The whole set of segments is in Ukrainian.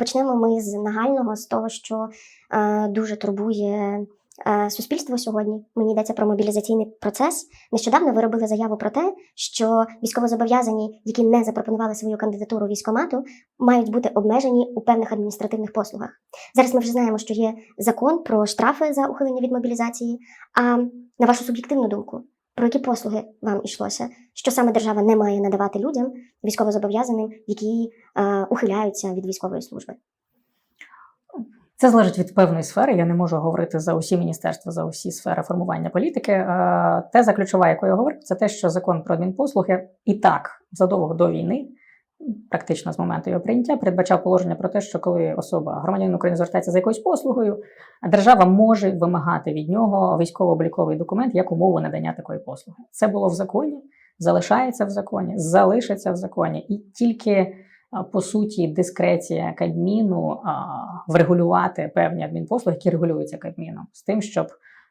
почнемо ми з нагального, з того, що е, дуже турбує е, суспільство сьогодні. Мені йдеться про мобілізаційний процес. Нещодавно ви робили заяву про те, що військовозобов'язані, які не запропонували свою кандидатуру військомату, мають бути обмежені у певних адміністративних послугах. Зараз ми вже знаємо, що є закон про штрафи за ухилення від мобілізації. А на вашу суб'єктивну думку, про які послуги вам йшлося? Що саме держава не має надавати людям військовозобов'язаним, які е, ухиляються від військової служби? Це залежить від певної сфери. Я не можу говорити за усі міністерства, за усі сфери формування політики. Теза ключова, яку я говорю, це те, що закон про адмінпослуги і так задовго до війни, практично з моменту його прийняття, передбачав положення про те, що коли особа громадянин України звертається за якоюсь послугою, держава може вимагати від нього військово-обліковий документ як умову надання такої послуги. Це було в законі, залишається в законі, залишиться в законі, і тільки по суті дискреція Кабміну врегулювати певні адмінпослуги, які регулюються Кабміном, з тим, щоб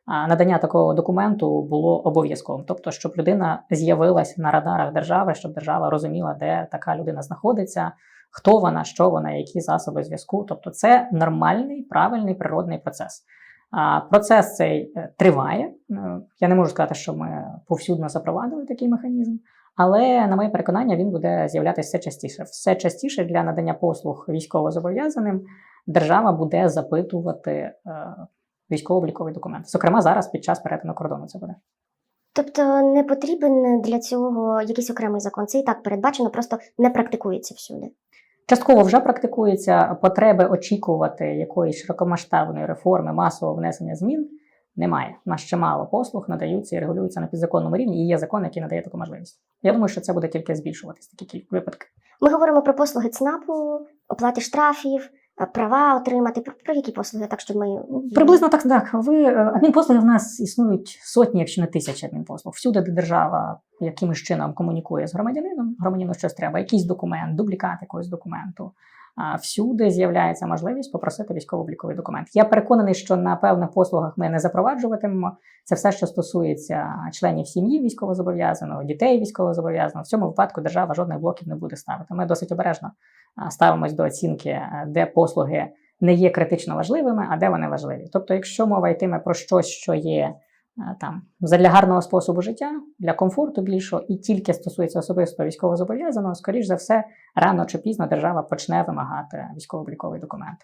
надання такого документу було обов'язковим, тобто, щоб людина з'явилась на радарах держави, щоб держава розуміла, де така людина знаходиться, хто вона, що вона, які засоби зв'язку. Тобто, це нормальний, правильний природний процес. А процес цей е, триває. Е, Я не можу сказати, що ми повсюдно запровадили такий механізм, але на моє переконання він буде з'являтися все частіше. Все частіше для надання послуг військовозобов'язаним держава буде запитувати е, військово-обліковий документ. Зокрема, зараз під час перетину кордону це буде. Тобто не потрібен для цього якийсь окремий закон. Це і так передбачено, просто не практикується всюди. Частково вже практикується потреби очікувати якоїсь широкомасштабної реформи, масового внесення змін. Немає. У нас ще мало послуг надаються і регулюються на підзаконному рівні, і є закон, який надає таку можливість. Я думаю, що це буде тільки збільшуватись такі випадки. Ми говоримо про послуги ЦНАПу, оплати штрафів, права отримати. Про, які послуги, так щоб ми Приблизно так, так. Ви е, адмінпослуги в нас існують сотні, якщо не тисячі адмінпослуг. Всюди, де держава якимось чином комунікує з громадянином, громадянину щось треба, якийсь документ, дублікат якогось документу. А всюди з'являється можливість попросити військово-обліковий документ. Я переконаний, що на певних послугах ми не запроваджуватимемо. Це все, що стосується членів сім'ї військовозобов'язаного, дітей військовозобов'язаного. В цьому випадку держава жодних блоків не буде ставити. Ми досить обережно ставимось до оцінки, е, де послуги не є критично важливими, а де вони важливі. Тобто, якщо мова йтиме про щось, що є е, там для гарного способу життя, для комфорту більшого, і тільки стосується особисто військовозобов'язаного, скоріш за все, рано чи пізно держава почне вимагати військово-обліковий документ.